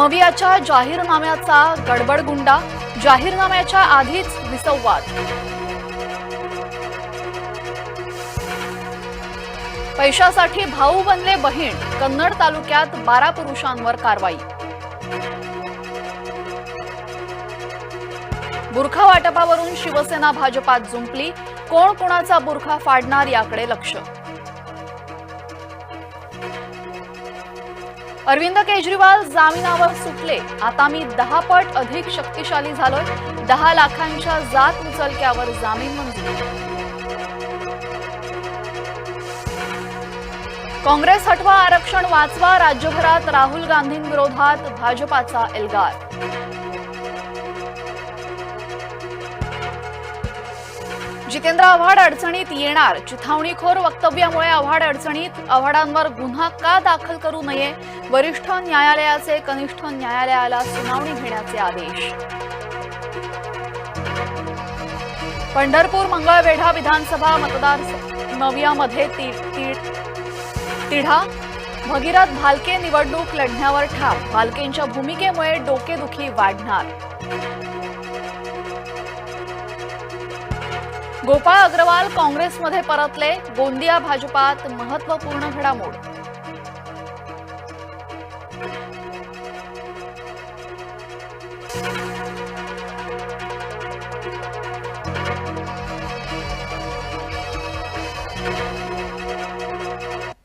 मवियाच्या जाहीरनाम्याचा गडबडगुंडा जाहीरनाम्याच्या आधीच विसंवाद. पैशासाठी भाऊ बनले बहीण कन्नड तालुक्यात बारा पुरुषांवर कारवाई. बुरखा वाटपावरून शिवसेना भाजपात जुंपली कोण कोणाचा बुरखा फाडणार याकडे लक्ष? अरविंद केजरीवाल जामिनावर सुटले. आता मी दहा पट अधिक शक्तिशाली झालोय. दहा लाखांच्या जात उचलक्यावर जामीन मंजूर. काँग्रेस हटवा आरक्षण वाचवा राज्यभरात राहुल गांधींविरोधात भाजपाचा एल्गार. जितेंद्र आव्हाड अडचणीत येणार. चिथावणीखोर वक्तव्यामुळे आव्हाड अडचणीत आव्हाडांवर गुन्हा का दाखल करू नये? वरिष्ठ न्यायालयाचे कनिष्ठ न्यायालयाला सुनावणी घेण्याचे आदेश. पंढरपूर मंगळवेढा विधानसभा मतदार नव्यामध्ये तिढा. भगीरथ भालके निवडणूक लढण्यावर ठाम. भालकेंच्या भूमिकेमुळे डोकेदुखी वाढणार. गोपाळ अग्रवाल काँग्रेसमध्ये परतले. गोंदिया भाजपात महत्त्वपूर्ण घडामोड.